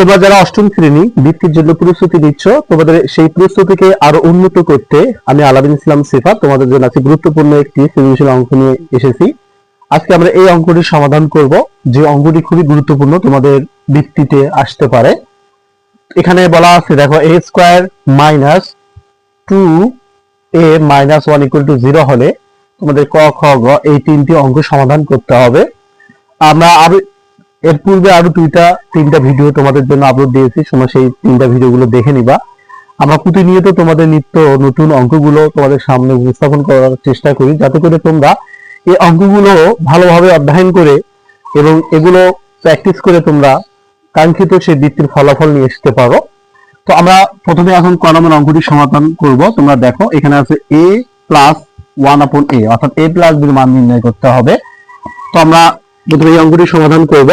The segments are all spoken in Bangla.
তোমরা যারা অষ্টম শ্রেণি বৃত্তির জন্য প্রস্তুতি নিচ্ছ, তোমাদের সেই প্রস্তুতিকে আরও উন্নত করতে আমি আলাদিন ইসলাম সিফা তোমাদের জন্য আজকে গুরুত্বপূর্ণ একটি সৃজনশীল অঙ্ক নিয়ে এসেছি। আজকে আমরা এই অঙ্কটির সমাধান করব, যে অঙ্কটি খুবই গুরুত্বপূর্ণ তোমাদের বৃত্তিতে আসতে পারে। এখানে বলা আছে, দেখো a square minus two a minus one equal to zero হলে তোমাদের ক, খ, গ এই তিনটি অঙ্ক সমাধান করতে হবে। আমরা আরও এর পূর্বে আরও দুইটা, তিনটা ভিডিও তোমাদের জন্য আপলোড দিয়েছি, তোমরা সেই তিনটা ভিডিওগুলো দেখে নিবা। আমরা প্রতিনিয়ত তোমাদের নিত্য নতুন অঙ্কগুলো তোমাদের সামনে উপস্থাপন করার চেষ্টা করি, যাতে করে তোমরা এই অঙ্কগুলো ভালোভাবে অধ্যয়ন করে এবং এগুলো প্র্যাকটিস করে তোমরা কাঙ্ক্ষিত সেই বৃত্তির ফলাফল নিয়ে আসতে পারো। তো আমরা প্রথমে এখন ক নম্বর অঙ্কটি সমাধান করব। তোমরা দেখো, এখানে আছে এ প্লাস ওয়ান আপন এ অর্থাৎ এ প্লাস বির মান নির্ণয় করতে হবে। তো আমরা প্রথমে এই অঙ্কটি সমাধান করব।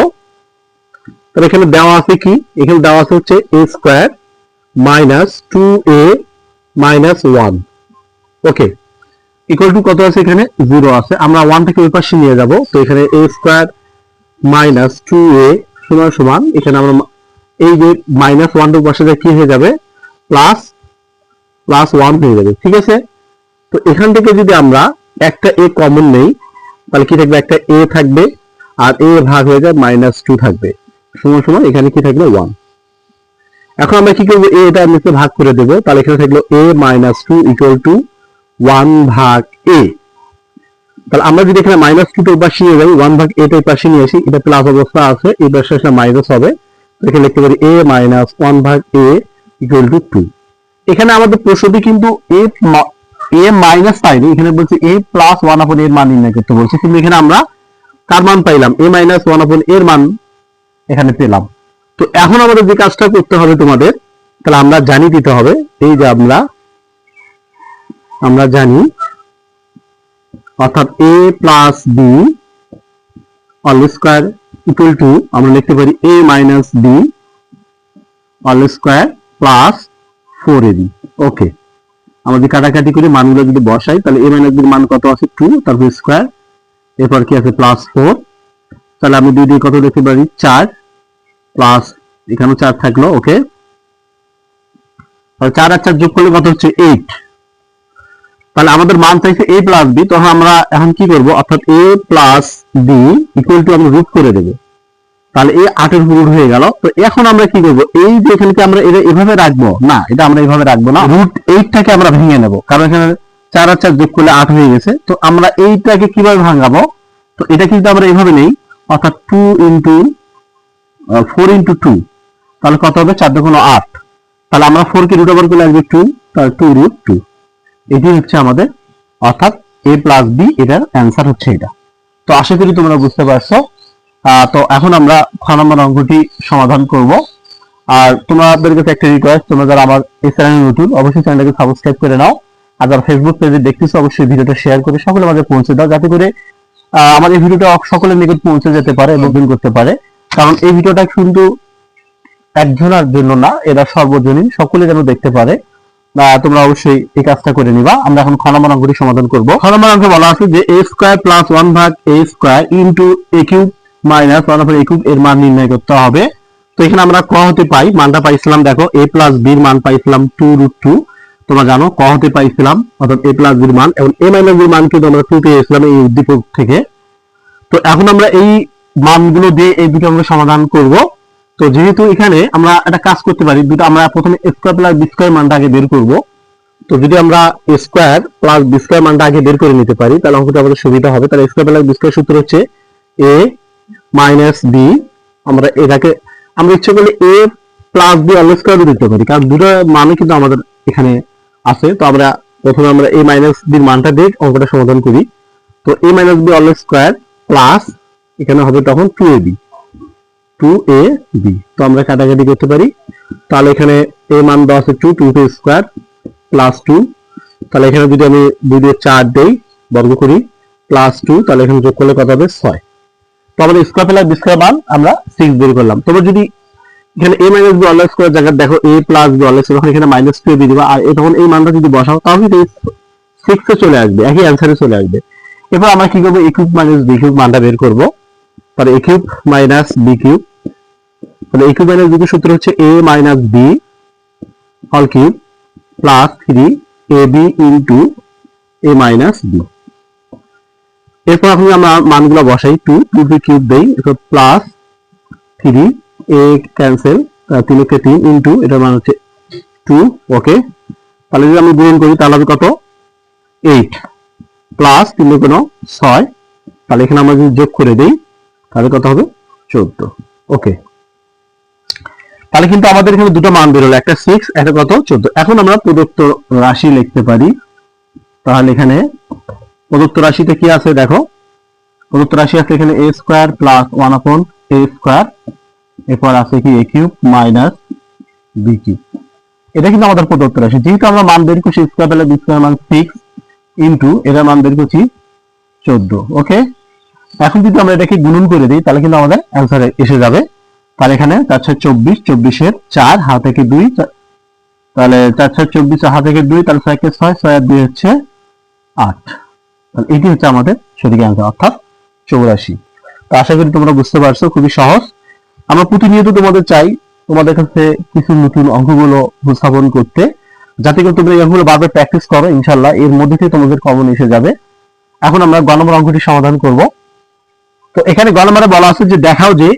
তাহলে এখানে দেওয়া আছে কি? এখানে দেওয়া আছে হচ্ছে a square minus two a minus one okay equal to কত আছে এখানে? জিরো আছে। আমরা ওয়ান থেকে ওই পাশে নিয়ে যাব। তো এখানে a square minus two a সমান সমান, এখানে আমরা এই যে মাইনাস ওয়ান টু পাশে কি হয়ে যাবে? প্লাস প্লাস ওয়ান হয়ে যাবে। ঠিক আছে? তো এখান থেকে যদি আমরা একটা এ কমন নেই, তাহলে কি থাকবে? একটা এ থাকবে, আর এ ভাগ হয়ে যায় মাইনাস টু থাকবে। সময় সময় এখানে কি থাকবে ওয়ান এখন আমরা কি করব? এ এটা নিচে ভাগ করে দেবো। তাহলে এখানে থাকল a minus two equal to one ভাগ এ তাহলে আমরা যদি এখানে মাইনাস টু টোর পাশে নিয়ে যাই ওয়ান ভাগ এ টোর পাশে নিয়ে আসি, এটা প্লাস অবস্থা আছে এই পাশে আসলে মাইনাস হবে। এখানে লিখতে পারি এ মাইনাস ওয়ান ভাগ এ ইকুয়াল টু টু এখানে আমাদের প্রশ্নটি কিন্তু এ এ মাইনাস পাইনি, এখানে বলছে এ প্লাস ওয়ান আপন এর মান নির্ণয় করতে বলছে। কিন্তু এখানে আমরা কার মান পাইলাম। এ মাইনাস ওয়ান আপন এর মান এখানে পেলাম। তো এখন আমাদের যে কাজটা করতে হবে তোমাদের, তাহলে আমরা জানি দিতে হবে, এই যে আমরা আমরা জানি, অর্থাৎ a plus b all square equal to আমরা লিখতে পারি a minus b all square plus four a b okay আমরা যদি কাটাকাটি করে, মানগুলো যদি বসাই, তাহলে এ মাইনাস বির মান কত আছে? টু তারপর স্কোয়ার এরপর কি আছে? প্লাস ফোর তাহলে আমি দুই দিয়ে কত লিখতে পারি? চার। প্লাস এখানেও চার থাকল ওকে চার আর চার যোগ করলে কত হচ্ছে এইট তাহলে আমাদের মান চাইছে এ প্লাস বি তখন আমরা এখন কি করব? অর্থাৎ a plus b equal to আমরা রুট করে দেবো। তাহলে এ আটের রুট হয়ে গেল। তো এখন আমরা কি করব? এই যে এখানকে আমরা এটা এভাবে রাখব? না, এটা আমরা এভাবে রাখব না। রুট এইটটাকে আমরা ভেঙে নেব। কারণ এখানে চার আর চার যোগ করলে আট হয়ে গেছে। তো আমরা এইটাকে কীভাবে ভাঙাবো? তো এটা কিন্তু আমরা এভাবে নেই। অর্থাৎ two into four into two তাহলে কত হবে? চার দুগুণ আট। তাহলে আমরা ফোর কে রুট ওভার করলে আসবে টু তাহলে টু রুট টু এটি হচ্ছে আমাদের অর্থাৎ এ প্লাস বি এটার অ্যান্সার হচ্ছে এটা। তো আশা করি তোমরা বুঝতে পারছ। তো এখন আমরা খ নম্বর অঙ্কটি সমাধান করব। আর তোমাদের কাছে একটা রিকোয়েস্ট তোমরা যারা আমার এই চ্যানেলে নতুন, অবশ্যই চ্যানেলটাকে সাবস্ক্রাইব করে নাও। আর যারা ফেসবুক পেজে দেখতেছো, অবশ্যই ভিডিওটা শেয়ার করে সকলের মাঝে পৌঁছে দাও, যাতে করে আমার ভিডিওটা সকলের নিকট পৌঁছে যেতে পারে এবং করতে পারে। কারণ এই ভিডিওটা কিন্তু একজনের জন্য না, এরা সর্বজনীন, সকলে যেন দেখতে পারে। তোমরা অবশ্যই এই কাজটা করে নিবা। আমরা এখন খ নম্বর অঙ্কটি সমাধান করব। খ নম্বর অঙ্কে বলা আছে যে এ স্কোয়ার প্লাস ওয়ান ভাগ a square into a cube minus one ভাগ এ কিউব এর মান নির্ণয় করতে হবে। তো এখানে আমরা ক হতে পাই, মানটা পাইছিলাম, দেখো এ প্লাস বির মান পাইছিলাম টু রুট টু তোমরা জানো, ক হতে পাইছিলাম, অর্থাৎ এ প্লাস বির মান। এবং এ মাইনাস বির মান কিন্তু আমরা টু পেয়েছিলাম এই উদ্দীপক থেকে। তো এখন আমরা এই মানগুলো দিয়ে এই দুটো আমরা সমাধান করব। তো যেহেতু এখানে আমরা একটা কাজ করতে পারি, দুটো আমরা প্রথমে স্কোয়ার প্লাস বি স্কোয়ার মানটা আগে বের করব। তো যদি আমরা স্কোয়ার প্লাস বি স্কোয়ার মানটা আগে বের করে নিতে পারি, তাহলে অঙ্কটা আমাদের সুবিধা হবে। তাহলে স্কোয়ার প্লাস বি স্কোয়ার সূত্র হচ্ছে এ মাইনাস বি আমরা এটাকে, আমরা ইচ্ছে করলে a plus b all square দিতে পারি, কারণ দুটো মানে কিন্তু আমাদের এখানে আছে। তো আমরা প্রথমে আমরা এ মাইনাস বির মানটা দিয়ে অঙ্কটা সমাধান করি। তো a minus b all square plus এখানে হবে তখন two a b two a b তো আমরা কাটাকাটি করতে পারি। তাহলে এখানে এ মান দেওয়া আছে two two square plus two তাহলে এখানে যদি আমি দুই দিয়ে চার দেই, বর্গ করি প্লাস টু তাহলে এখানে যোগ করলে কত হবে? ছয়। তো আমাদের স্কোয়ার প্লাস বি স্কোয়ার মান আমরা সিক্স বের করলাম। তবে যদি এখানে a minus b all square জায়গায় দেখো a plus b all square এখানে মাইনাস টু দিয়ে দিবা। আর তখন এই মানটা যদি বসাও, তাহলে কিন্তু সিক্স চলে আসবে, একই অ্যান্সারে চলে আসবে। এরপর আমরা কি করব? A cube minus b cube মানটা বের করব। তাহলে a cube minus b cube. তাহলে a cube minus b cube সূত্র হচ্ছে এ মাইনাস বি হল cube plus three a b into a minus b এরপর এখন আমরা মানগুলো বসাই টু টু বি কিউব দেই, এরপর প্লাস থ্রি এ ক্যান্সেল তিনকে তিন ইন্টু এটার মান হচ্ছে টু ওকে তাহলে যদি আমি গুণন করি, তাহলে হবে কত? এইট প্লাস তিন কোন ছয়। তাহলে এখানে আমরা যদি যোগ করে দিই তাহলে কত হবে? চোদ্দ। ওকে তাহলে কিন্তু আমাদের এখানে দুটো মান বেরোলো, একটা সিক্স একটা কত? চোদ্দ। এখন আমরা প্রদত্ত রাশি লিখতে পারি। তাহলে এখানে প্রদত্ত রাশিতে কি আছে দেখো? প্রদত্ত রাশি আছে এখানে এ স্কোয়ার প্লাস ওয়ান আপন এ স্কোয়ার এরপর আছে কি? A cube minus b cube এটা কিন্তু আমাদের প্রদত্ত রাশি। যেহেতু আমরা মান বের করছি স্কোয়ার তাহলে বি স্কোয়ার মান সিক্স ইন্টু এটার মান বের করছি চোদ্দ। ওকে এখন যদি আমরা এটাকে গুণন করে দিই, তাহলে কিন্তু আমাদের অ্যান্সার এসে যাবে। তাহলে এখানে চার ছয় চব্বিশ, চব্বিশের চার, হাত থেকে দুই তাহলে চার ছয় চব্বিশ হাত থেকে দুই, তাহলে ছয় কে ছয় ছয় আর দুই হচ্ছে আট। তাহলে এটি হচ্ছে আমাদের সঠিক অ্যান্সার অর্থাৎ চৌরাশি। তো আশা করি তোমরা বুঝতে পারছ, খুবই সহজ। আমরা প্রতিনিয়ত তোমাদের চাই তোমাদের কাছে কিছু নতুন অঙ্কগুলো উপস্থাপন করতে। যাতে করে তোমরা অঙ্কগুলো বারবার প্র্যাকটিস করো ইনশাল্লাহ এর মধ্যে থেকে তোমাদের কমন এসে যাবে। এখন আমরা গ নম্বর অঙ্কটি সমাধান করব। তো এখানে গ বলা আছে যে দেখাও যে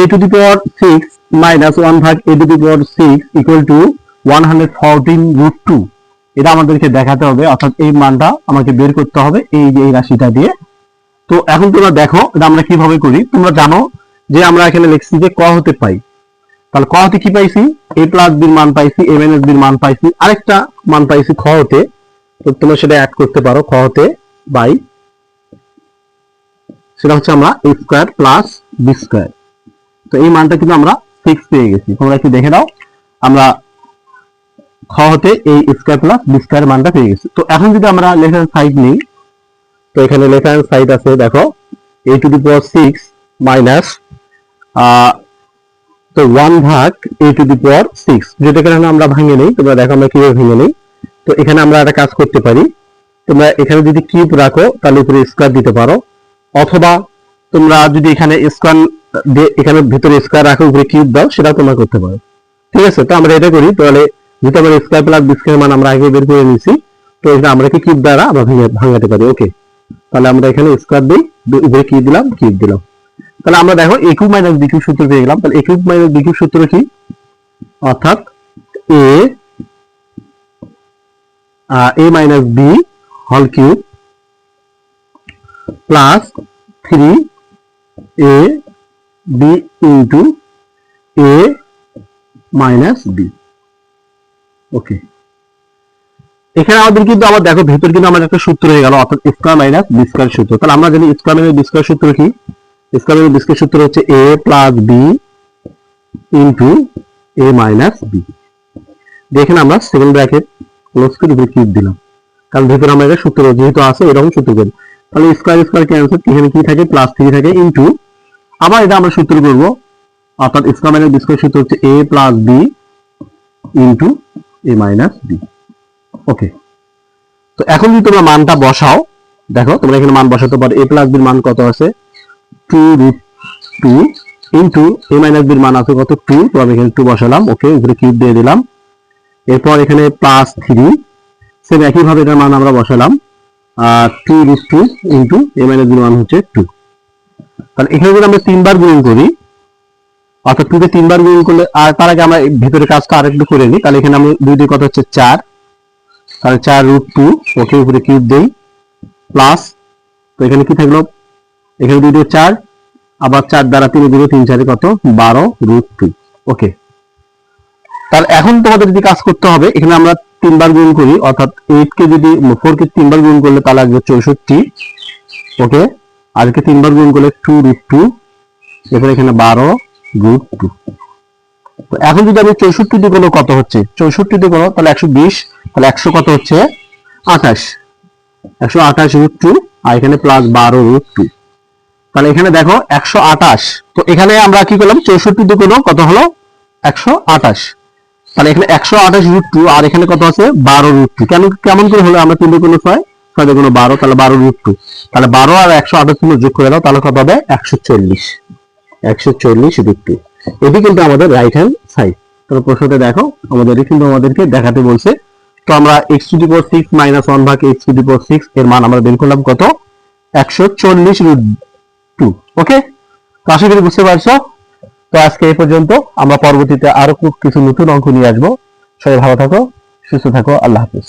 a to the power six minus one ভাগ a to the power six equal to one hundred fourteen root two এটা আমাদেরকে দেখাতে হবে, অর্থাৎ এই মানটা আমাকে বের করতে হবে এই যে এই রাশিটা দিয়ে। তো এখন তোমরা দেখো এটা আমরা কীভাবে করি। তোমরা জানো যে আমরা এখানে লিখছি যে ক হতে পাই। তাহলে ক হতে কি পাইছি? এ প্লাস বির মান পাইছি এ মাইনাস বির মান পাইছি, আরেকটা মান পাইছি খ হতে। তো তোমরা সেটা অ্যাড করতে পারো, খ হতে বাই সেটা হচ্ছে আমরা a square plus b square তো এই মানটা কিন্তু আমরা সিক্স পেয়ে গেছি। তোমরা একটু দেখে নাও। আমরা খ হতে এই স্কোয়ার প্লাস বি স্কোয়ার মানটা পেয়ে গেছি। তো এখন যদি আমরা লেফট হ্যান্ড সাইড নিই, তো এখানে লেফট হ্যান্ড সাইড আছে, দেখো a to the power six minus তো ওয়ান ভাগ এ টু দি পাওয়ার সিক্স যেটাকে এখানে আমরা ভাঙে নেই, তোমরা দেখো আমরা কীভাবে ভেঙে নেই। তো এখানে আমরা একটা কাজ করতে পারি। তোমরা এখানে যদি কিউব রাখো, তাহলে উপরে স্কোয়ার দিতে পারো। অথবা তোমরা যদি এখানে স্কোয়ার এখানে ভিতরে স্কোয়ার রাখো, উপরে কিউব দাও সেটা তোমরা করতে পারো। ঠিক আছে? তো আমরা এটা করি, তাহলে যেহেতু আমরা স্কোয়ার প্লাস বি স্কোয়ার মান আমরা আগে বের করে নিয়েছি, তো এটা আমরা কি কিউব দ্বারা আমরা ভাঙাতে পারি ওকে তাহলে আমরা এখানে স্কোয়ার দিই, উপরে কি দিলাম কিউব দিলাম। তাহলে আমরা দেখো a cube minus b cube সূত্র পেয়ে গেলাম। তাহলে a cube minus b cube সূত্র কি? অর্থাৎ এ এ মাইনাস বি হল cube plus three a b into a minus b okay এখানে আমাদের কিন্তু আবার দেখো, ভেতর কিন্তু আমাদের একটা সূত্র হয়ে গেল, অর্থাৎ স্কোয়ার মাইনাস বি স্কোয়ার সূত্র। তাহলে আমরা জানি স্কোয়ার মাইনাস বি স্কোয়ার সূত্র কি? স্কোয়ার মাইনাস বি স্কোয়ার সূত্র হচ্ছে a plus b into a minus b দেখেন আমরা সেকেন্ড ব্র্যাকেট ক্লোজ করে উপরে কিউব দিলাম। কারণ ভেতরে আমরা এটা সূত্র যেহেতু আছে, এরকম সূত্র করি তাহলে স্কোয়ার স্কোয়ার ক্যান্সেল এখানে কি থাকে? প্লাস থ্রি থাকে ইন্টু আবার এটা আমরা সূত্র করব। অর্থাৎ স্কোয়ার মাইনাস বি স্কোয়ার সূত্র হচ্ছে a plus b into a minus b okay তো এখন যদি তোমরা মানটা বসাও, দেখো, তোমরা এখানে মান বসাতে পারো। এ প্লাস বির মান কত আছে? Two root two into a minus বির মান আছে কত? টু তো আমি এখানে টু বসালাম। ওকে উপরে কিউব দিয়ে দিলাম। এরপর এখানে প্লাস থ্রি সেম একইভাবে এটার মান আমরা বসালাম। Two root two into a minus বির মান হচ্ছে টু তাহলে এখানে যদি আমরা তিনবার গুণ করি, অর্থাৎ টু কে তিনবার গুণ করলে, আর তার আগে আমরা এই ভেতরের কাজটা আরেকটু করে নিই, তাহলে এখানে আমি দুই দুই কত হচ্ছে চার, তাহলে চার রুট টু ওকে উপরে কিউব দেই প্লাস তো এখানে কি থাকল? এখানে দুই দুই চার, আবার চার দ্বারা তিন দুটো তিন চারে কত? বারো রুট টু ওকে তাহলে এখন তোমাদের যদি কাজ করতে হবে, এখানে আমরা তিনবার গুণ করি, অর্থাৎ এইট কে যদি ফোর কে তিনবার গুণ করলে তাহলে আসবে চৌষট্টি ওকে আজকে তিনবার গুণ করলে টু রুট টু এরপরে এখানে বারো রুট টু এখন যদি আমি চৌষট্টি দিয়ে কোনো কত হচ্ছে? চৌষট্টি দিয়ে কোনো তাহলে একশো বিশ, তাহলে একশো কত হচ্ছে? আঠাশ। একশো আঠাশ রুট টু আর এখানে প্লাস বারো রুট টু তাহলে এখানে দেখো একশো আঠাশ। তো এখানে আমরা কি করলাম? চৌষট্টি দিয়ে কোনো কত হলো? একশো আঠাশ। তাহলে এখানে একশো আঠাশ রুট টু আর এখানে কত আছে? বারো রুট টু কেন কেমন করে হলো? আমরা তিনটে কোনো ছয় ছয় কোনো বারো, তাহলে বারো রুট টু তাহলে বারো আর একশো আঠাশ তুমি যোগ করে দাও, তাহলে কত হবে? একশো চল্লিশ। একশো চল্লিশ রুট টু এটি কিন্তু আমাদের রাইট হ্যান্ড সাইড তো প্রশ্নটা দেখো আমাদের কিন্তু আমাদেরকে দেখাতে বলছে। তো আমরা x to the power six minus one ভাগ x to the power six এর মান আমরা বের করলাম কত? একশো চল্লিশ রুট টু ওকে তো আশা করি বুঝতে পারছ? তো আজকে এই পর্যন্ত আমরা পরবর্তীতে আরও কিছু নতুন অঙ্ক নিয়ে আসব। সবাই ভালো থাকো, সুস্থ থাকো, আল্লাহ হাফিজ।